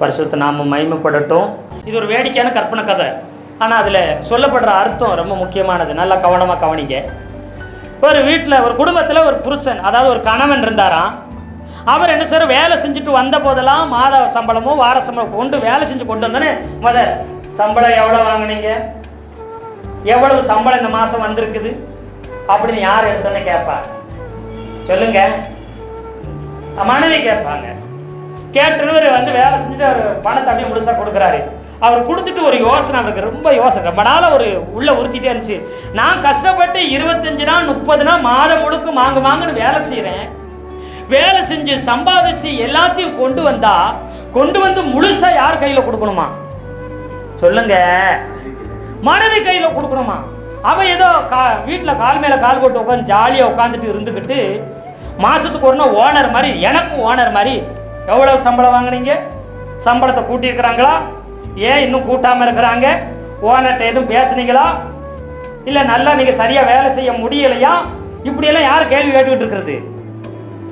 பரிசுத்த நாம மகிமைப்படட்டும். இது ஒரு வேடிக்கையான கற்பனை கதை. ஆனால் அதில் சொல்லப்படுற அர்த்தம் ரொம்ப முக்கியமானது. நல்லா கவனமாக கவனிங்க. ஒரு வீட்டில் ஒரு குடும்பத்தில் ஒரு புருஷன் அதாவது ஒரு கணவன் இருந்தாராம். அவர் என்ன சார் வேலை செஞ்சுட்டு வந்த போதெல்லாம் மாத சம்பளமோ வார சம்பளம் கொண்டு வேலை செஞ்சு கொண்டு வந்தோன்னே முத சம்பளம் எவ்வளோ வாங்குனீங்க? எவ்வளவு சம்பளம் இந்த மாதம் வந்திருக்குது? அப்படின்னு யார் எடுத்தோன்னே கேட்பா சொல்லுங்க. மனைவி கேட்பாங்க. கேட்டவர் வந்து வேலை செஞ்சுட்டு அவர் பணத்தை அப்படியே கொடுக்குறாரு. அவர் கொடுத்துட்டு ஒரு யோசனை அவருக்கு ரொம்ப யோசனை. ரொம்ப நாளாக ஒரு உள்ளே உறுத்திட்டே இருந்துச்சு. நான் கஷ்டப்பட்டு இருபத்தஞ்சு நாள் முப்பது நாள் மாதம் முழுக்க வாங்க வாங்கன்னு வேலை செய்கிறேன் வேலை செஞ்சு சம்பாதிச்சு எல்லாத்தையும் கொண்டு வந்தா கொண்டு வந்து முழுசா யார் கையில கொடுக்கணுமா? சொல்லுங்க. மனைவி கையில கொடுக்கணுமா? அவ ஏதோ கா வீட்டில் கால் மேல கால் போட்டு உட்காந்து ஜாலியாக உட்காந்துட்டு இருந்துக்கிட்டு மாசத்துக்கு ஒரு நாள் ஓனர் மாதிரி எனக்கும் ஓனர் மாதிரி எவ்வளவு சம்பளம் வாங்குனீங்க? சம்பளத்தை கூட்டியிருக்கிறாங்களா? ஏன் இன்னும் கூட்டாமல் இருக்கிறாங்க? ஓனர்கிட்ட எதுவும் பேசுனீங்களா? இல்லை நல்லா நீங்கள் சரியாக வேலை செய்ய முடியலையா? இப்படியெல்லாம் யார் கேள்வி கேட்டுக்கிட்டு இருக்கிறது?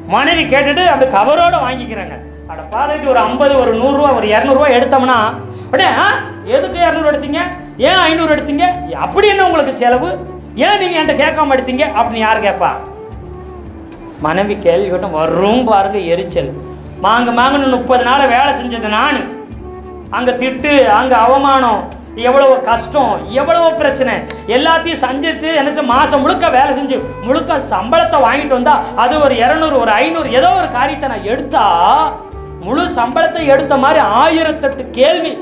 மனைவி கேட்டுட்டு அப்படி கவரோடு வாங்கிக்கிறாங்க. அட பாதைக்கு ஒரு ஐம்பது ஒரு நூறுரூவா ஒரு இரநூறுவா எடுத்தோம்னா அப்படியே ஆ? எதுக்கு இரநூறு எடுத்தீங்க? ஏன் ஐநூறு எடுத்தீங்க? அப்படி என்ன உங்களுக்கு செலவு? ஏன் நீங்கள் என்கிட்ட கேட்காம எடுத்தீங்க? அப்படின்னு யார் கேட்பா? மனைவி கேள்வி கேட்டும் வரும் பாருங்க எரிச்சல். மாங்க மாங்கன்னு முப்பது நாள் வேலை செஞ்சது நான். அங்கே திட்டு அங்கே அவமானம் எவ்வளவு கஷ்டம் எவ்வளவு பிரச்சனை. எல்லாத்தையும் சந்தித்து என்ன செய்ய மாதம் முழுக்க வேலை செஞ்சு முழுக்க சம்பளத்தை வாங்கிட்டு வந்தால் அது ஒரு இரநூறு ஒரு ஐநூறு ஏதோ ஒரு காரியத்தை நான் எடுத்தா முழு சம்பளத்தை எடுத்த மாதிரி ஆயிரத்தெட்டு கேள்வி.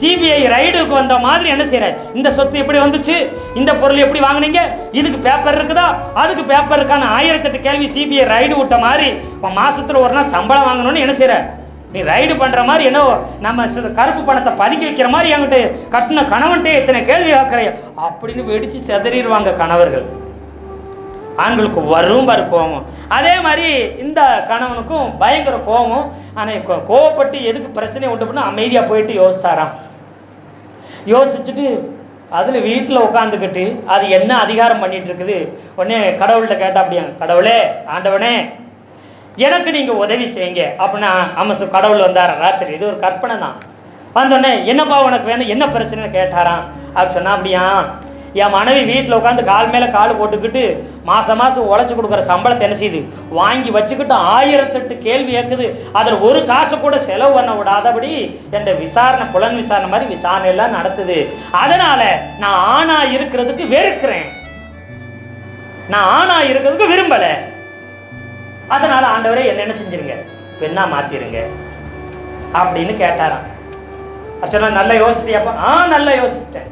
சிபிஐ ரைடுக்கு வந்த மாதிரி என்ன செய்யற? இந்த சொத்து எப்படி வந்துச்சு? இந்த பொருள் எப்படி வாங்கினீங்க? இதுக்கு பேப்பர் இருக்குதா? அதுக்கு பேப்பர் இருக்கான ஆயிரத்தெட்டு கேள்வி சிபிஐ ரைடு விட்ட மாதிரி உன் மாதத்தில் ஒரு நாள் சம்பளம் வாங்கணும்னு என்ன செய்கிற நீ ரைடு பண்ணுற மாதிரி என்ன நம்ம சில கருப்பு பணத்தை பதுக்கி வைக்கிற மாதிரி என்கிட்ட கட்டின கணவன்ட்டே இத்தனை கேள்வி கேட்கறைய அப்படின்னு வெடித்து செதறிடுவாங்க கணவர்கள். ஆண்களுக்கு வரும் பாரு கோபம். அதே மாதிரி இந்த கணவனுக்கும் பயங்கர கோபம். ஆனால் கோ- கோவப்பட்டு எதுக்கு பிரச்சனையை உண்டு பண்ண அமைதியாக போயிட்டு யோசிச்சாராம். யோசிச்சுட்டு அதில் வீட்டில் உட்காந்துக்கிட்டு அது என்ன அதிகாரம் பண்ணிட்டு இருக்குது உடனே கடவுள்கிட்ட கேட்டா அப்படியா கடவுளே ஆண்டவனே எனக்கு நீங்கள் உதவி செய்யுங்க. அப்படின்னா அமசு கடவுள் வந்தார்? ராத்திரி. இது ஒரு கற்பனை தான் வந்தோடனே என்னப்பா உனக்கு வேணும்? என்ன பிரச்சனைன்னு கேட்டாராம். அப்படி சொன்னா அப்படியா என் மனைவி வீட்டில் உட்காந்து கால் மேலே கால் போட்டுக்கிட்டு மாதம் மாதம் உழைச்சி கொடுக்குற சம்பளத்தை என்ன செய்யுது? வாங்கி வச்சுக்கிட்டு ஆயிரத்தெட்டு கேள்வி கேட்குது அதில் ஒரு காசு கூட செலவு பண்ண விடாதபடி என்ற விசாரணை புலன் விசாரணை மாதிரி விசாரணை எல்லாம் நடத்துது. அதனால் நான் ஆணா இருக்கிறதுக்கு வெறுக்கிறேன். நான் ஆணா இருக்கிறதுக்கு விரும்பலை. அதனால ஆண்டவரே என்ன என்ன செஞ்சிருங்க? பெண்ணா மாத்திருங்க. அப்படின்னு கேட்டாராம். சொன்னா நல்லா யோசிச்சிட்டியாப்பா? ஆ நல்லா யோசிச்சிட்டேன்.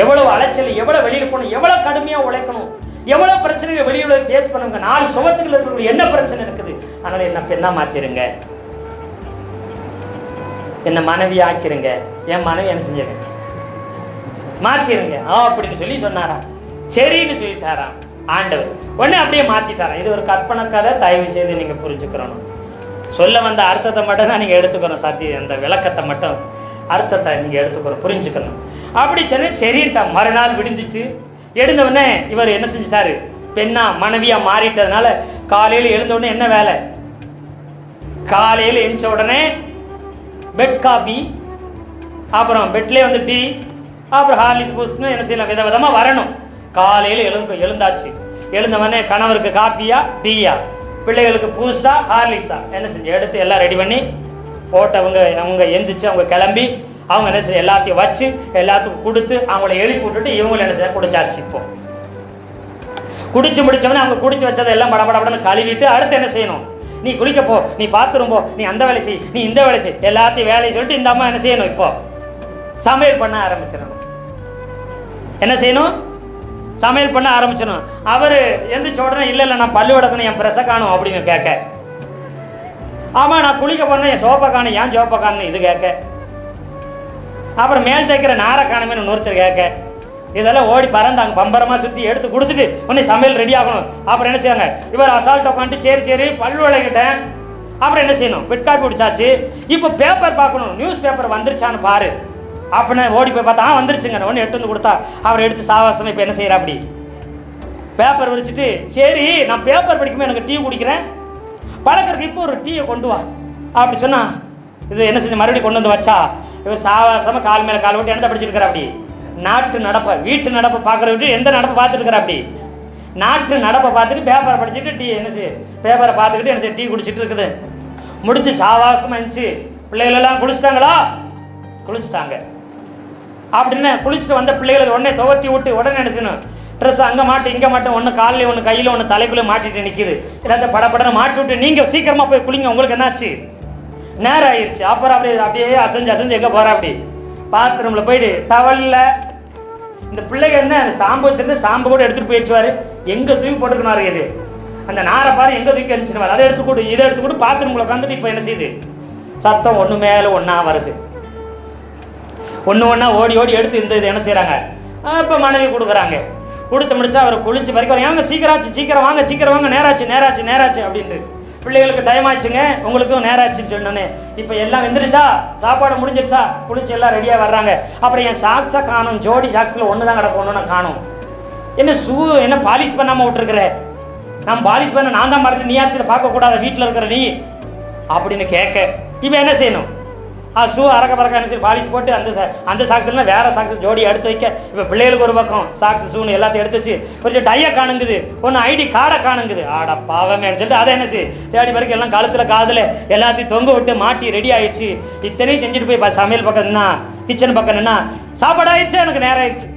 எவ்வளவு அலைச்சல் எவ்வளவு வெளியில் போகணும் எவ்வளவு கடுமையா உழைக்கணும் எவ்வளவு பிரச்சனைகள் வெளியில பேஸ் பண்ணுங்க. நாலு சுகத்துக்குள்ள இருக்கிற என்ன பிரச்சனை இருக்குது? அதனால என்ன பெண்ணா மாத்திருங்க. என்ன மனைவி ஆக்கிருங்க. என் மனைவி என்ன செஞ்சிருங்க மாத்திருங்க. ஆ அப்படின்னு சொல்லி சொன்னாராம் சரின்னு சொல்லிட்டாராம். ஆண்டவர். உடனே அப்படியே மாத்திட்டாராம். இது ஒரு கற்பனை கதை. தயவு செய்து நீங்க புரிஞ்சுக்கிறணும் சொல்ல வந்த அர்த்தத்தை மட்டும் தான் நீங்க எடுத்துக்கணும் சத்திய அந்த விளக்கத்தை மட்டும் அர்த்தத்தை நீங்க எடுத்துக்கணும் புரிஞ்சுக்கணும். அப்படி சொன்னேன். சரின்ட்டான் மறுநாள் விடுந்துச்சு எழுந்தவுடனே இவர் என்ன செஞ்சிட்டாரு? பெண்ணா மனைவியாக மாறிட்டதுனால காலையில் எழுந்த உடனே என்ன வேலை? காலையில் எழுந்த உடனே பெட் காபி அப்புறம் பெட்லேயே வந்து டீ அப்புறம் ஹார்லிஸ் பூஸ்ட்னு என்ன செய்யலாம்? வித விதமாக வரணும். காலையில் எழுந்து எழுந்தாச்சு. எழுந்தவொடனே கணவருக்கு காப்பியா டீயா பிள்ளைகளுக்கு பூஸ்டா ஹார்லிஸா என்ன செஞ்சு எடுத்து எல்லாம் ரெடி பண்ணி போட்டவங்க அவங்க எந்திரிச்சு அவங்க கிளம்பி அவங்க என்ன செய்ய எல்லாத்தையும் வச்சு எல்லாத்துக்கும் கொடுத்து அவங்கள எழுப்பி விட்டுட்டு இவங்களை என்ன செய்ய குடிச்சாச்சு இப்போ. குடிச்சு முடிச்சவனே அவங்க குடிச்சு வச்சதை எல்லாம் படபடபடன்னு கழுவிட்டு அடுத்து என்ன செய்யணும்? நீ குளிக்க போ நீ பாத்ரூம் போ நீ அந்த வேலை செய் நீ இந்த வேலை செய் எல்லாத்தையும் வேலையை சொல்லிட்டு இந்த அம்மா என்ன செய்யணும் இப்போ? சமையல் பண்ண ஆரம்பிச்சிடணும். என்ன செய்யணும்? சமையல் பண்ண ஆரம்பிச்சிடணும். அவர் எந்திரிச்ச உடனே இல்லை இல்லை நான் பல்லு விளக்கணும் என் பிரச காணும் அப்படின்னு கேட்க. ஆமாம் நான் குளிக்க போனேன் என் சோப்பை காணும் ஏன் சோப்பை காணும் இது கேட்க. அப்புறம் மேல் தைக்கிற நாரை காணமேனு இன்னொருத்தர் கேட்க இதெல்லாம் ஓடி பறந்தாங்க பம்பரமாக சுற்றி எடுத்து கொடுத்துட்டு உடனே சமையல் ரெடி ஆகணும். அப்புறம் என்ன செய்வாங்க? இவர் அசால்ட் உட்காந்துட்டு சரி சரி பல்லு விளக்கிட்டேன். அப்புறம் என்ன செய்யணும்? பிட்காப்பி பிடிச்சாச்சு குடிச்சாச்சு. இப்போ பேப்பர் பார்க்கணும். நியூஸ் பேப்பர் வந்துருச்சான்னு பாரு. அப்படின்னு ஓடி போய் பார்த்தா ஆ வந்துருச்சுங்க ஒன்று எடுத்து வந்து கொடுத்தா அவர் எடுத்து சாவாசம் இப்போ என்ன செய்கிறா அப்படி? பேப்பர் விரிச்சிட்டு சரி நான் பேப்பர் படிக்கும்போது எனக்கு டீ குடிக்கிறேன். பழக்கிறதுக்கு இப்போ ஒரு டீயை கொண்டு வா. அப்படி சொன்னா இது என்ன செஞ்சு மறுபடியும் கொண்டு வந்து வச்சா? இவர் சாவாசமாக கால் மேலே கால் விட்டு என்னத்தை படிச்சுட்டு அப்படி? நாட்டு நடப்பை வீட்டு நடப்பை பார்க்குற விட்டு எந்த நடப்பை பார்த்துட்டு அப்படி? நாட்டு நடப்பை பார்த்துட்டு பேப்பரை படிச்சுட்டு டீ என்ன செய்ய பேப்பரை பார்த்துக்கிட்டு என்ன செய்ய டீ குடிச்சிட்டு இருக்குது. முடிச்சு சாவாசமாக இருந்துச்சு. பிள்ளைகளெல்லாம் குளிச்சிட்டாங்களா? குளிச்சிட்டாங்க. அப்படின்னு குளிச்சுட்டு வந்த பிள்ளைகளுக்கு உடனே துவட்டி விட்டு உடனே என்ன செய்யணும்? ட்ரெஸ் அங்கே மாட்டு இங்கே மாட்டு ஒன்று காலில் ஒன்று கையில் ஒன்று தலைக்குள்ளே மாட்டிட்டு நிற்கிது எல்லாத்தையும் படப்படனை மாட்டி விட்டு நீங்கள் சீக்கிரமாக போய் குளிங்க. உங்களுக்கு என்னாச்சு? நேரம் ஆயிடுச்சு அப்புறம் அப்படியே அப்படியே அசைஞ்சு அசைஞ்சு எங்கே போகிறா அப்படி. பாத்ரூமில் போயிட்டு டவலில் இந்த பிள்ளைங்க என்ன சாம்பு வச்சிருந்து சாம்பு கூட எடுத்துகிட்டு போயிடுச்சுவார் எங்கே தூக்கி போட்டுக்கணும் இது. அந்த நாரை பாரு எங்கே தூக்கி அடிச்சுன்னு அதை எடுத்துக்கூட இதை எடுத்துக்கூட பாத்ரூமில் உட்காந்துட்டு இப்போ என்ன செய்யுது? சத்தம் ஒன்று மேலே ஒன்றா வருது. ஒன்று ஒன்றா ஓடி ஓடி எடுத்து இந்த இது என்ன செய்கிறாங்க இப்போ மனைவி கொடுக்குறாங்க. கொடுத்து முடிச்சா அவர் குளிச்சு வரைக்கும் ஏங்க சீக்கிரம் ஆச்சு சீக்கிரம் வாங்க சீக்கிரம் வாங்க நேராச்சு நேராச்சு நேராச்சு அப்படின்ட்டு. பிள்ளைகளுக்கு டைம் ஆச்சுங்க. உங்களுக்கும் நேராச்சுன்னு சொன்னோன்னே இப்போ எல்லாம் வெந்துருச்சா சாப்பாடு முடிஞ்சிருச்சா குளிச்சு எல்லாம் ரெடியாக வர்றாங்க. அப்புறம் என் சாக்ஸை காணும் ஜோடி சாக்ஸில் ஒன்று தான் கிடக்கணும்னு நான் காணும். என்ன ஷூ என்ன பாலிஷ் பண்ணாமல் விட்டுருக்குற? நான் பாலிஷ் பண்ண நான் தான் மறந்து நீயாச்சும் இதை பார்க்கக்கூடாத வீட்டில் இருக்கிற நீ? அப்படின்னு கேட்க. இப்போ என்ன செய்யணும்? ஆ ஷூ அறக்க பறக்க என்ன பாலிஷ் போட்டு அந்த சா- அந்த சாக்ஸ்லாம் வேற சாக்ஸ் ஜோடி எடுத்து வைக்க. இப்போ பிள்ளைகளுக்கு ஒரு பக்கம் சாக்ஸ் ஷூன்னு எல்லாத்தையும் எடுத்து வச்சு கொஞ்சம் டையை காணுங்குது ஒன்று ஐடி கார்டை காணுங்குது. ஆடா பாவமேன்னு சொல்லிட்டு அதை என்ன செய்ய தேடி பிறகு எல்லாம் கழுத்தில் காதில் எல்லாத்தையும் தொங்க விட்டு மாட்டி ரெடி ஆயிடுச்சு. இத்தனையும் செஞ்சுட்டு போய் சமையல் பக்கம் என்ன கிச்சன் பக்கம் என்ன சாப்பாடு ஆயிடுச்சு எனக்கு நேரம் ஆயிடுச்சு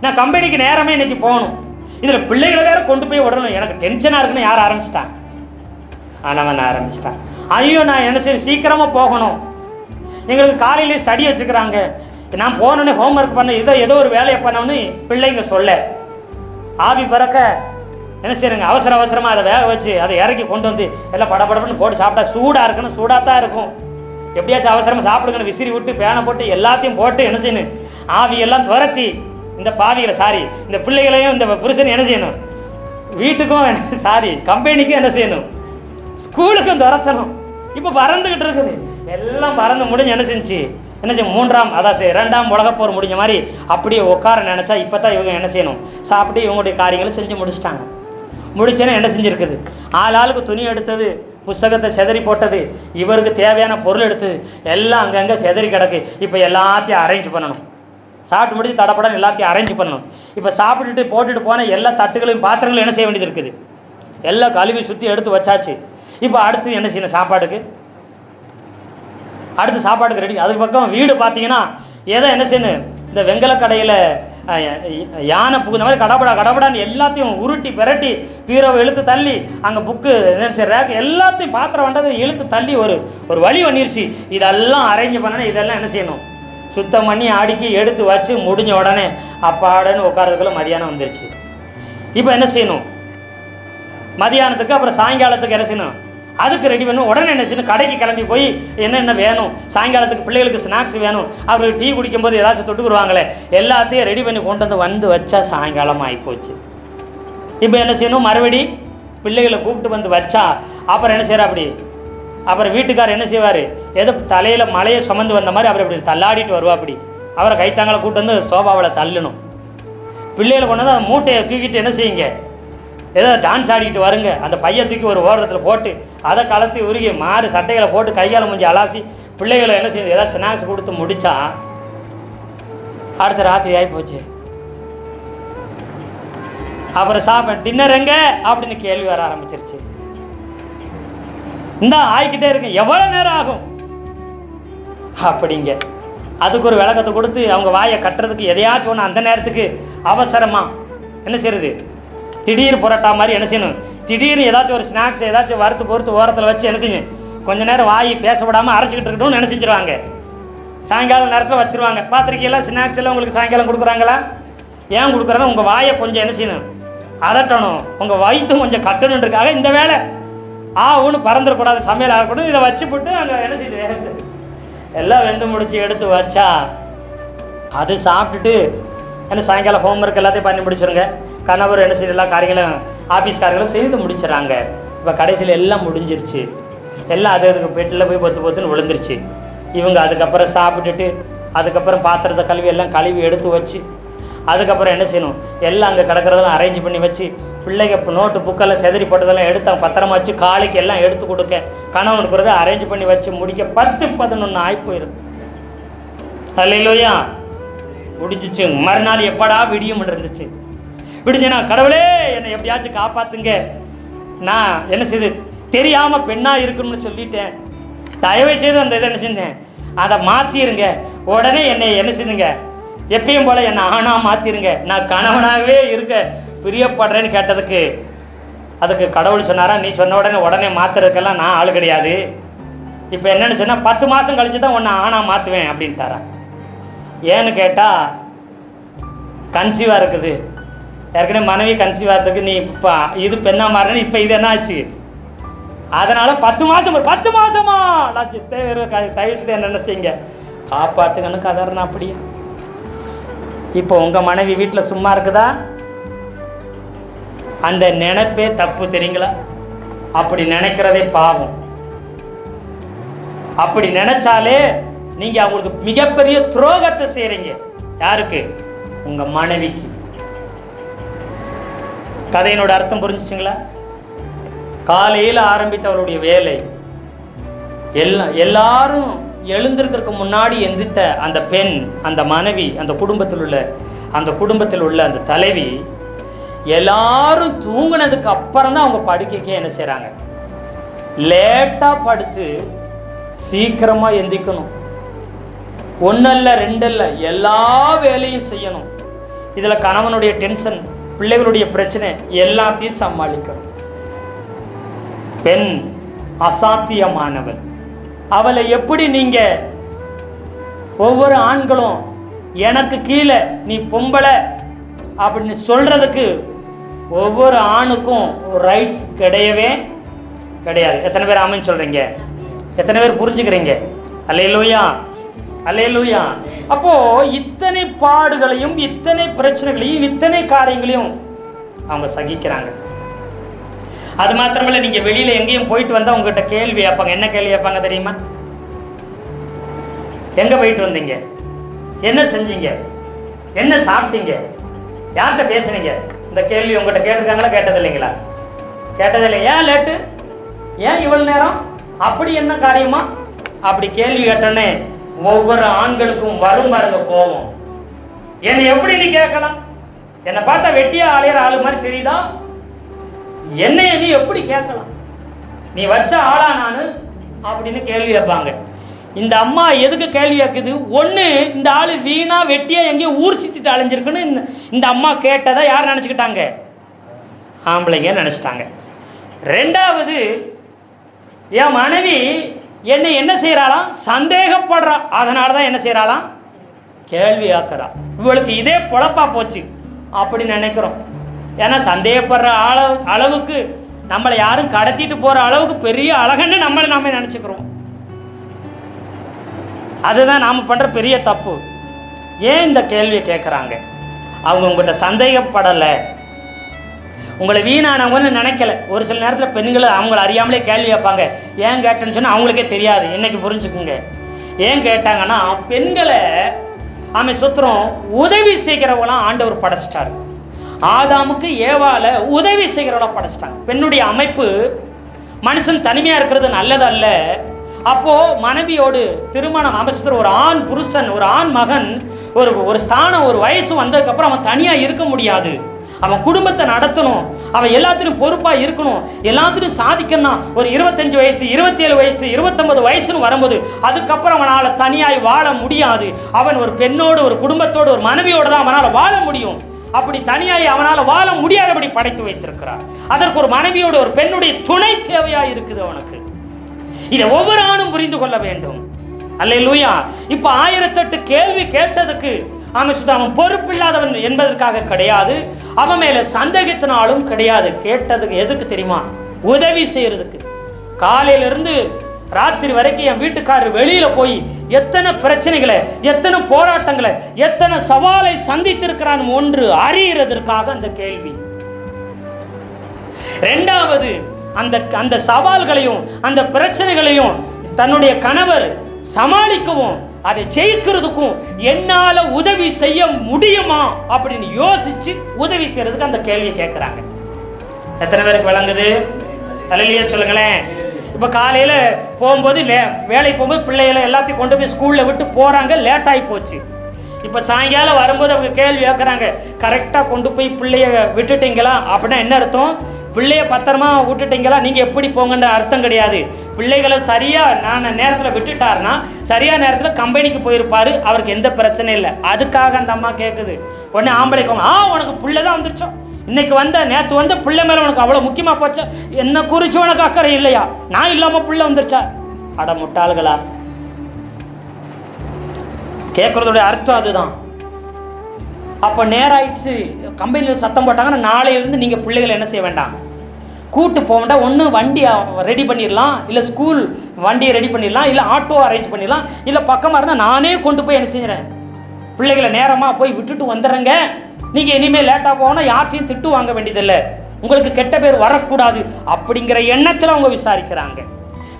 நான் கம்பெனிக்கு நேரமே இன்னைக்கு போகணும். இதில் பிள்ளைகளை வேற கொண்டு போய் விடணும். எனக்கு டென்ஷனாக இருக்குன்னு யார் ஆரம்பிச்சிட்டான் ஆனவன் ஆரம்பிச்சிட்டான் ஐயோ நான் என்ன செய்ய சீக்கிரமாக போகணும். எங்களுக்கு காலையிலே ஸ்டடி வச்சுக்கிறாங்க நான் போனோடனே ஹோம்ஒர்க் பண்ண இதை ஏதோ ஒரு வேலையை பண்ணோன்னு பிள்ளைங்க சொல்ல. ஆவி பறக்க என்ன செய்யுங்க அவசர அவசரமாக அதை வேக வச்சு அதை இறக்கி கொண்டு வந்து எல்லாம் படபடப்புன்னு போட்டு சாப்பிட்டா சூடாக இருக்கணும் சூடாக தான் இருக்கும். எப்படியாச்சும் அவசரமாக சாப்பிடுங்கன்னு விசிறி விட்டு பேனை போட்டு எல்லாத்தையும் போட்டு என்ன செய்யணும்? ஆவியெல்லாம் துரத்தி இந்த பாவிகளை சாரி இந்த பிள்ளைகளையும் இந்த புருஷன் என்ன செய்யணும்? வீட்டுக்கும் சாரி கம்பெனிக்கும் என்ன செய்யணும்? ஸ்கூலுக்கும் துரத்தணும். இப்போ பறந்துக்கிட்டு இருக்குது. எல்லாம் பறந்து முடிஞ்சு என்ன செஞ்சு? என்ன செய்யும் மூன்றாம் அதான் சரி ரெண்டாம் உலகப்போர் முடிஞ்ச மாதிரி அப்படியே உட்கார நினச்சா இப்போ தான் இவங்க என்ன செய்யணும்? சாப்பிட்டு இவங்களுடைய காரியங்களை செஞ்சு முடிச்சிட்டாங்க. முடிச்சேன்னா என்ன செஞ்சுருக்குது? ஆள் ஆளுக்கு துணி எடுத்தது புஸ்தகத்தை செதறி போட்டது இவருக்கு தேவையான பொருள் எடுத்தது எல்லாம் அங்கங்கே செதறி கிடக்கு. இப்போ எல்லாத்தையும் அரேஞ்ச் பண்ணணும். சாப்பிட்டு முடிச்சு தடப்படம் எல்லாத்தையும் அரேஞ்ச் பண்ணணும். இப்போ சாப்பிட்டுட்டு போட்டுட்டு போன எல்லா தட்டுகளையும் பாத்திரங்களும் என்ன செய்ய வேண்டியது இருக்குது? எல்லாம் கழுவி சுற்றி எடுத்து வச்சாச்சு. இப்போ அடுத்து என்ன செய்யணும்? சாப்பாடுக்கு அடுத்து சாப்பாடுக்கு ரெடி அதுக்கு பக்கம் வீடு பார்த்தீங்கன்னா ஏதோ என்ன செய்யணும்? இந்த வெங்கல கடையில் யானை புகுந்த மாதிரி கடபடா கடபடான்னு எல்லாத்தையும் உருட்டி பிரட்டி பீரோவை இழுத்து தள்ளி அங்கே புக்கு என்ன ரேக் எல்லாத்தையும் பாத்திரம் வண்டதை இழுத்து தள்ளி ஒரு ஒரு வழி பண்ணிருச்சு இதெல்லாம் அரேஞ்ச் பண்ணணும் இதெல்லாம் என்ன செய்யணும்? சுத்தம் பண்ணி அடுக்கி எடுத்து வச்சு முடிஞ்ச உடனே அப்பாடன்னு உட்காரதுக்குள்ள மதியானம் வந்துருச்சு. இப்போ என்ன செய்யணும்? மதியானத்துக்கு அப்புறம் சாயங்காலத்துக்கு என்ன செய்யணும்? அதுக்கு ரெடி பண்ணும் உடனே என்ன செய்யணும்? கடைக்கு கிளம்பி போய் என்னென்ன வேணும்? சாயங்காலத்துக்கு பிள்ளைகளுக்கு ஸ்நாக்ஸ் வேணும். அவர்கள் டீ குடிக்கும்போது ஏதாச்சும் தொட்டுக்குருவாங்களே எல்லாத்தையும் ரெடி பண்ணி கொண்டு வந்து வந்து வச்சா சாயங்காலம் ஆகிப்போச்சு இப்போ என்ன செய்யணும்? மறுபடி பிள்ளைகளை கூப்பிட்டு வந்து வச்சா அப்புறம் என்ன செய்யறா அப்படி? அப்புறம் வீட்டுக்கார் என்ன செய்வார்? ஏதோ தலையில் மலையை சுமந்து வந்த மாதிரி அவர் அப்படி தள்ளாடிட்டு வருவா அப்படி. அவரை கைத்தாங்களை கூப்பிட்டு வந்து சோபாவில் தள்ளணும். பிள்ளைகளை கொண்டு வந்து மூட்டையை தூக்கிட்டு என்ன செய்யுங்க? ஏதோ டான்ஸ் ஆடிக்கிட்டு வருங்க. அந்த பையன் தூக்கி ஒரு ஓரத்தில் போட்டு அதை கலத்தி உருகி மாறு சட்டைகளை போட்டு கையால் முடிஞ்சு அலாசி பிள்ளைகளை என்ன செய்யுது? ஏதாவது ஸ்நாக்ஸ் கொடுத்து முடிச்சா அடுத்த ராத்திரி ஆகி போச்சு அப்புறம் சாப்பிட டின்னர் எங்கே? அப்படின்னு கேள்வி வர ஆரம்பிச்சிருச்சு. இந்த ஆகிக்கிட்டே இருக்கு எவ்வளோ நேரம் ஆகும்? அப்படிங்க. அதுக்கு ஒரு விளக்கத்தை கொடுத்து அவங்க வாயை கட்டுறதுக்கு எதையாச்சும் ஒன்று அந்த நேரத்துக்கு அவசரமா என்ன செய்யறது திடீர் புரட்டா மாதிரி என்ன செய்யணும்? திடீர்னு ஏதாச்சும் ஒரு ஸ்நாக்ஸ் ஏதாச்சும் வறுத்து பொறுத்து ஓரத்தில் வச்சு என்ன செய்யும்? கொஞ்ச நேரம் வாய் பேச விடாமல் அரைச்சிக்கிட்டு இருக்கட்டும்னு என்ன செஞ்சிருவாங்க? சாயங்காலம் நேரத்தில் வச்சிருவாங்க. பார்த்துருக்கீங்களா? ஸ்நாக்ஸ் எல்லாம் உங்களுக்கு சாயங்காலம் கொடுக்குறாங்களா? ஏன் கொடுக்குறாங்க உங்கள் வாயை கொஞ்சம் என்ன செய்யணும்? அதட்டணும். உங்கள் வயிற்று கொஞ்சம் கட்டணுன்றக்காக இந்த வேலை. ஆ ஒன்று பறந்துடக்கூடாது. சமையல் ஆகக்கூடாது. இதை வச்சு போட்டு அங்கே என்ன செய்யுது? எல்லாம் வெந்து முடிச்சு எடுத்து வச்சா அது சாப்பிட்டுட்டு என்ன சாயங்காலம் ஹோம்ஒர்க் எல்லாத்தையும் பண்ணி முடிச்சிருங்க. கணவர் என்ன செய்ய எல்லா காரியங்களும் ஆஃபீஸ் காரியங்களும் செய்து முடிச்சிடறாங்க இப்போ கடைசியில் எல்லாம் முடிஞ்சிருச்சு. எல்லாம் அது அதுக்கு பெட்டில் போய் பொத்து பொத்துன்னு விழுந்துருச்சு. இவங்க அதுக்கப்புறம் சாப்பிட்டுட்டு அதுக்கப்புறம் பாத்திரத்தை கழுவி எல்லாம் கழுவி எடுத்து வச்சு அதுக்கப்புறம் என்ன செய்யணும்? எல்லாம் அங்கே கிடக்கிறதெல்லாம் அரேஞ்ச் பண்ணி வச்சு பிள்ளைங்க இப்போ நோட்டு புக்கெல்லாம் செதறி போட்டதெல்லாம் எடுத்து பத்திரமா வச்சு காலைக்கு எல்லாம் எடுத்து கொடுக்க கணவனுக்குறத அரேஞ்ச் பண்ணி வச்சு முடிக்க பத்து பதினொன்று ஆகி போயிருக்கு. அல்லையிலோயா முடிஞ்சிச்சு. மறுநாள் எப்படா விடியும் இருந்துச்சு. விடிஞ்சனா கடவுளே என்னை எப்படியாச்சும் காப்பாத்துங்க. நான் என்ன செய்து தெரியாம பெண்ணா இருக்கணும்னு சொல்லிட்டேன். தயவு செய்து அந்த இதை என்ன செஞ்சேன்? அதை மாத்திருங்க. உடனே என்னை என்ன செய்துங்க? எப்பயும் போல என்னை ஆணா மாத்திருங்க. நான் கணவனாகவே இருக்க பிரியப்படுறேன்னு கேட்டதுக்கு அதுக்கு கடவுள் சொன்னாரா நீ சொன்ன உடனே உடனே மாத்துறதுக்கெல்லாம் நான் ஆள் கிடையாது. இப்போ என்னென்னு சொன்னால் பத்து மாதம் கழிச்சு தான் உன்னை ஆணா மாற்றுவேன் அப்படின்ட்டாரா. ஏன்னு கேட்டால் கன்சீவாக இருக்குது. ஏற்கனவே மனைவி கன்சீவ் ஆகிறதுக்கு நீ இப்போ இது பெண்ணா மாறணும் இப்போ இது என்ன ஆச்சு? அதனால் பத்து மாதம் ஒரு பத்து மாசமா? நான் சித்த தயவு செய்து என்ன நினச்சிங்க? காப்பாத்துங்கன்னு கதறணும் அப்படியே இப்போ உங்கள் மனைவி வீட்டில் சும்மா இருக்குதா? அந்த நினைப்பே தப்பு தெரியுங்களா? அப்படி நினைக்கிறதே பாவம். அப்படி நினைச்சாலே நீங்கள் அவங்களுக்கு மிகப்பெரிய துரோகத்தை செய்கிறீங்க யாருக்கு? உங்கள் மனைவிக்கு. கதையினோட அர்த்தம் புரிஞ்சிச்சிங்களா? காலையில் ஆரம்பித்த அவருடைய வேலை. எல்லா எல்லாரும் எழுந்திருக்கிறதுக்கு முன்னாடி எந்தித்த அந்த பெண் அந்த மனைவி அந்த குடும்பத்தில் உள்ள அந்த குடும்பத்தில் உள்ள அந்த தலைவி எல்லாரும் தூங்கினதுக்கு அப்புறம் தான் அவங்க படுக்கைக்கே என்ன செய்கிறாங்க லேட்டாக படுத்து சீக்கிரமாக எந்திக்கணும். ஒன்றல்ல ரெண்டல்ல எல்லா வேலையும் செய்யணும். இதில் கணவனுடைய டென்ஷன் பிள்ளைகளுடைய பிரச்சனை எல்லாத்தையும் சமாளிக்கணும் பெண் அசாத்தியமானவள். அவளை எப்படி நீங்க ஒவ்வொரு ஆண்களும் எனக்கு கீழே நீ பொம்பளை அப்படின்னு சொல்றதுக்கு ஒவ்வொரு ஆணுக்கும் ரைட்ஸ் கிடையவே கிடையாது. எத்தனை பேர் ஆமைன்னு சொல்றீங்க? எத்தனை பேர் புரிஞ்சுக்கிறீங்க? அல்லையிலூயா அல்லையிலூயா அப்போ இத்தனை பாடுகளையும் இத்தனை பிரச்சனைகளையும் இத்தனை காரியங்களையும் அவங்க சகிக்கிறாங்க. அது மாத்திரமல்ல நீங்க வெளியில எங்கேயும் போயிட்டு வந்தா உங்ககிட்ட கேள்வி கேட்பாங்க. என்ன கேள்வி கேட்பாங்க தெரியுமா? எங்க போயிட்டு வந்தீங்க? என்ன செஞ்சீங்க? என்ன சாப்பிட்டீங்க? யார்கிட்ட பேசுனீங்க? இந்த கேள்வி உங்ககிட்ட கேட்டிருக்காங்களா கேட்டது இல்லைங்களா கேட்டது இல்லை ஏன் லேட்டு? ஏன் இவ்வளவு நேரம்? அப்படி என்ன காரியமா? அப்படி கேள்வி கேட்டோன்னே ஒவ்வொரு ஆண்களுக்கும் வரும் பாருங்க கோபம். என்னை எப்படி நீ கேட்கலாம்? என்னை பார்த்தா வெட்டியா அலையிற ஆளு மாதிரி தெரியுதா? என்னைய நீ எப்படி கேட்கலாம்? நீ வச்ச ஆளா நானு? அப்படின்னு கேள்வி கேட்பாங்க இந்த அம்மா எதுக்கு கேள்வி கேட்குது ஒன்று இந்த ஆள் வீணாக வெட்டியாக எங்கேயோ ஊர் சித்திட்டு அலைஞ்சிருக்குன்னு இந்த இந்த அம்மா கேட்டதை யார் நினச்சிக்கிட்டாங்க? ஆம்பளைங்க நினச்சிட்டாங்க. ரெண்டாவது என் மனைவி என்னை என்ன செய்கிறாளாம் சந்தேகப்படுறா. அதனால தான் என்ன செய்கிறாளாம் கேள்வி ஆக்குறா. இவளுக்கு இதே பொழப்பா போச்சு. அப்படி நினைக்கிறோம். ஏன்னா சந்தேகப்படுற அளவு அளவுக்கு நம்மளை யாரும் கடத்திட்டு போகிற அளவுக்கு பெரிய அழகன்னு நம்மளை நாம நினச்சிக்கிறோம். அதுதான் நாம் பண்ணுற பெரிய தப்பு. ஏன் இந்த கேள்வியை கேட்குறாங்க அவங்க உங்கள்கிட்ட சந்தேகப்படலை. உங்களை வீணானவங்கன்னு நினைக்கல. ஒரு சில நேரத்தில் பெண்களை அவங்கள அறியாமலே கேள்வி கேட்பாங்க. ஏன் கேட்டேன்னு சொன்னால் அவங்களுக்கே தெரியாது. என்னைக்கு புரிஞ்சுக்குங்க. ஏன் கேட்டாங்கன்னா பெண்களை ஆமை சுத்திரம் உதவி செய்கிறவங்களாம் ஆண்டவர் படைச்சிட்டார். ஆதாமுக்கு ஏவால உதவி செய்கிறவங்களா படைச்சிட்டாங்க. பெண்ணுடைய அமைப்பு மனுஷன் தனிமையாக இருக்கிறது நல்லதல்ல. அப்போது மனைவியோடு திருமணம் அமைச்சர் ஒரு ஆண் புருஷன் ஒரு ஆண் மகன் ஒரு ஒரு ஸ்தானம் ஒரு வயசு வந்ததுக்கப்புறம் அவன் தனியாக இருக்க முடியாது. அவன் குடும்பத்தை நடத்தணும். அவன் எல்லாத்திலும் பொறுப்பாக இருக்கணும். எல்லாத்துலையும் சாதிக்கணும் ஒரு இருபத்தஞ்சு வயசு இருபத்தேழு வயசு இருபத்தொன்பது வயசுன்னு வரும்போது அதுக்கப்புறம் அவனால் தனியாய் வாழ முடியாது. அவன் ஒரு பெண்ணோடு ஒரு குடும்பத்தோடு ஒரு மனைவியோடு தான் அவனால் வாழ முடியும். அப்படி தனியாய் அவனால் வாழ முடியாதபடி படைத்து வைத்திருக்கிறார். அதற்கு ஒரு மனைவியோடு ஒரு பெண்ணுடைய துணை தேவையாக இருக்குது அவனுக்கு. இதை ஒவ்வொரு ஆணும் புரிந்து கொள்ள வேண்டும். அல்லேலூயா. இப்போ ஆயிரத்தெட்டு கேள்வி கேட்டதுக்கு அவன் சுத்த அவன் பொறுப்பில்லாதவன் என்பதற்காக கிடையாது. அவன் மேலே சந்தேகத்தினாலும் கிடையாது. கேட்டதுக்கு எதுக்கு தெரியுமா? உதவி செய்கிறதுக்கு காலையிலிருந்து ராத்திரி வரைக்கும் என் வீட்டுக்காரர் வெளியில் போய் எத்தனை பிரச்சனைகளை எத்தனை போராட்டங்களை எத்தனை சவாலை சந்தித்திருக்கிறான் ஒன்று அறியறதற்காக அந்த கேள்வி. ரெண்டாவது அந்த அந்த சவால்களையும் அந்த பிரச்சனைகளையும் தன்னுடைய கணவர் சமாளிக்கவும் அதை ஜெயிக்கிறதுக்கும் என்னால் உதவி செய்ய முடியுமா அப்படின்னு யோசிச்சு உதவி செய்யறதுக்கு அந்த கேள்வியை கேட்குறாங்க எத்தனை பேருக்கு விளங்குது? தலையிலேயே சொல்லுங்களேன். இப்போ காலையில் போகும்போது லே வேலைக்கு போகும்போது பிள்ளைகளை எல்லாத்தையும் கொண்டு போய் ஸ்கூலில் விட்டு போகிறாங்க லேட் ஆகி போச்சு. இப்போ சாயங்காலம் வரும்போது அவங்க கேள்வி கேட்குறாங்க கரெக்டாக கொண்டு போய் பிள்ளைய விட்டுட்டீங்களா? அப்படின்னா என்ன அர்த்தம்? பிள்ளைய பத்திரமா விட்டுட்டீங்களா? நீங்கள் எப்படி போங்கன்ற அர்த்தம் கிடையாது. பிள்ளைகளை சரியாக நான் நேரத்தில் விட்டுட்டாருன்னா சரியாக நேரத்தில் கம்பெனிக்கு போயிருப்பாரு. அவருக்கு எந்த பிரச்சனையும் இல்லை. அதுக்காக அந்த அம்மா கேட்குது உடனே ஆம்பளை ஆ உனக்கு பிள்ளை தான் வந்துருச்சோம் இன்னைக்கு வந்த நேற்று வந்த பிள்ளை மேலே உனக்கு அவ்வளோ முக்கியமாக போச்சு. என்ன குறிச்சு உனக்கு அக்கறை இல்லையா? நான் இல்லாமல் பிள்ளை வந்துருச்சா? அட முட்டாள்களா. கேட்குறதோட அர்த்தம் அதுதான். அப்போ நேரம் கம்பெனியில் சத்தம் போட்டாங்கன்னா நாளையிலேருந்து நீங்கள் பிள்ளைகளை என்ன செய்ய வேண்டாம். கூட்டு போக வேண்டாம். ஒன்று வண்டி ரெடி பண்ணிடலாம் இல்லை ஸ்கூல் வண்டியை ரெடி பண்ணிடலாம் இல்லை ஆட்டோ அரேஞ்ச் பண்ணிடலாம் இல்லை பக்கமாக இருந்தால் நானே கொண்டு போய் என்ன செஞ்சுறேன் பிள்ளைகளை நேரமாக போய் விட்டுட்டு வந்துடுறேங்க. நீங்கள் இனிமேல் லேட்டாக போனால் யார்ட்டையும் திட்டு வாங்க வேண்டியதில்லை. உங்களுக்கு கெட்ட பேர் வரக்கூடாது அப்படிங்கிற எண்ணத்தில் அவங்க விசாரிக்கிறாங்க.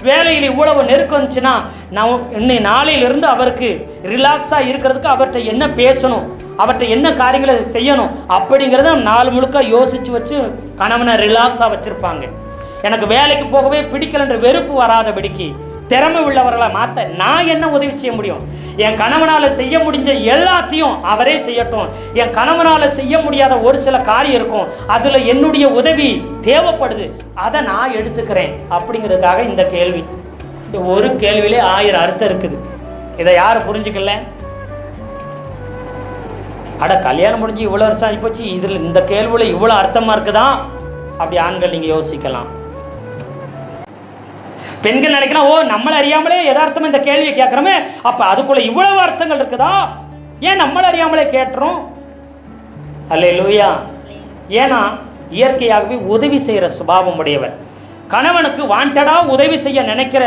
வேலையில் இவ்வளவு நெருக்கம் இருந்துச்சுன்னா நான் இன்னை நாளையிலிருந்து அவருக்கு ரிலாக்ஸாக இருக்கிறதுக்கு அவர்கிட்ட என்ன பேசணும்? அவற்றை என்ன காரியங்களை செய்யணும் அப்படிங்கிறத நாலு முழுக்க யோசித்து வச்சு கணவனை ரிலாக்ஸாக வச்சுருப்பாங்க. எனக்கு வேலைக்கு போகவே பிடிக்கலன்ற வெறுப்பு வராதபடிக்கு திறமை உள்ளவர்களை மாற்ற நான் என்ன உதவி செய்ய முடியும்? என் கணவனால் செய்ய முடிஞ்ச எல்லாத்தையும் அவரே செய்யட்டும். என் கணவனால் செய்ய முடியாத ஒரு சில காரியம் இருக்கும். அதில் என்னுடைய உதவி தேவைப்படுது. அதை நான் எடுத்துக்கிறேன் அப்படிங்கிறதுக்காக இந்த கேள்வி. இந்த ஒரு கேள்வியிலே ஆயிரம் அர்த்தம் இருக்குது. இதை யார் புரிஞ்சுக்கல? அட கல்யாணம் முடிஞ்சு இவ்வளோ வருஷம் ஆகி போச்சு இதில் இந்த கேள்வியில் இவ்வளோ அர்த்தமாக இருக்குதா? அப்படி ஆண்கள் நீங்கள் யோசிக்கலாம். பெண்கள் நினைக்கலாம் ஓ நம்மளை அறியாமலே எதார்த்தமாக இந்த கேள்வியை கேட்குறோமே. அப்போ அதுக்குள்ள இவ்வளவு அர்த்தங்கள் இருக்குதா? ஏன் நம்மளை அறியாமலே கேட்டுறோம்? அல்ல லூயா ஏன்னா இயற்கையாகவே உதவி செய்கிற சுபாவம் உடையவர். கணவனுக்கு வாண்டடாக உதவி செய்ய நினைக்கிற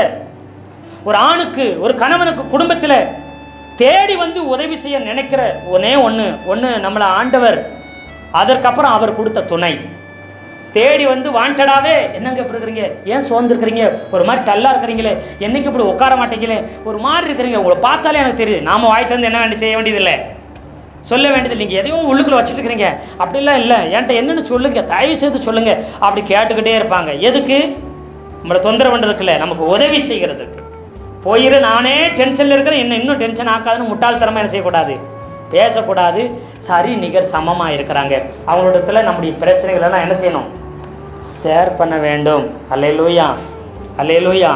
ஒரு ஆணுக்கு ஒரு கணவனுக்கு குடும்பத்தில் தேடி வந்து உதவி செய்ய நினைக்கிற ஒன்னே ஒன்று ஒன்று நம்மளை ஆண்டவர் அதற்கப்புறம் அவர் கொடுத்த துணை. தேடி வந்து வாண்டடாவே என்னங்க இப்படி இருக்கிறீங்க? ஏன் சோர்ந்துருக்கிறீங்க? ஒரு மாதிரி டல்லாக இருக்கிறீங்களே. என்னைக்கு இப்படி உட்கார மாட்டேங்களே? ஒரு மாதிரி இருக்கிறீங்க. உங்களை பார்த்தாலே எனக்கு தெரியுது. நாம வாய் தந்து என்ன வேண்டி செய்ய வேண்டியதில்லை? சொல்ல வேண்டியது நீங்கள் எதையும் உள்ளுக்குள்ள வச்சுட்டு இருக்கிறீங்க. அப்படிலாம் இல்லை. என்கிட்ட என்னென்னு சொல்லுங்க. தயவு செய்து சொல்லுங்க. அப்படி கேட்டுக்கிட்டே இருப்பாங்க. எதுக்கு? நம்மளை தொந்தரவு பண்ணுறதுக்கு இல்லை. நமக்கு உதவி செய்கிறதுக்கு. போயிரு நானே டென்ஷனில் இருக்கிறேன் என்ன இன்னும் டென்ஷன் ஆக்காதுன்னு முட்டாள்தனமாக என்ன செய்யக்கூடாது? பேசக்கூடாது. சரி நிகர் சமமாக இருக்கிறாங்க. அவங்களோடத்தில் நம்முடைய பிரச்சனைகளெல்லாம் என்ன செய்யணும்? ஷேர் பண்ண வேண்டும். Hallelujah hallelujah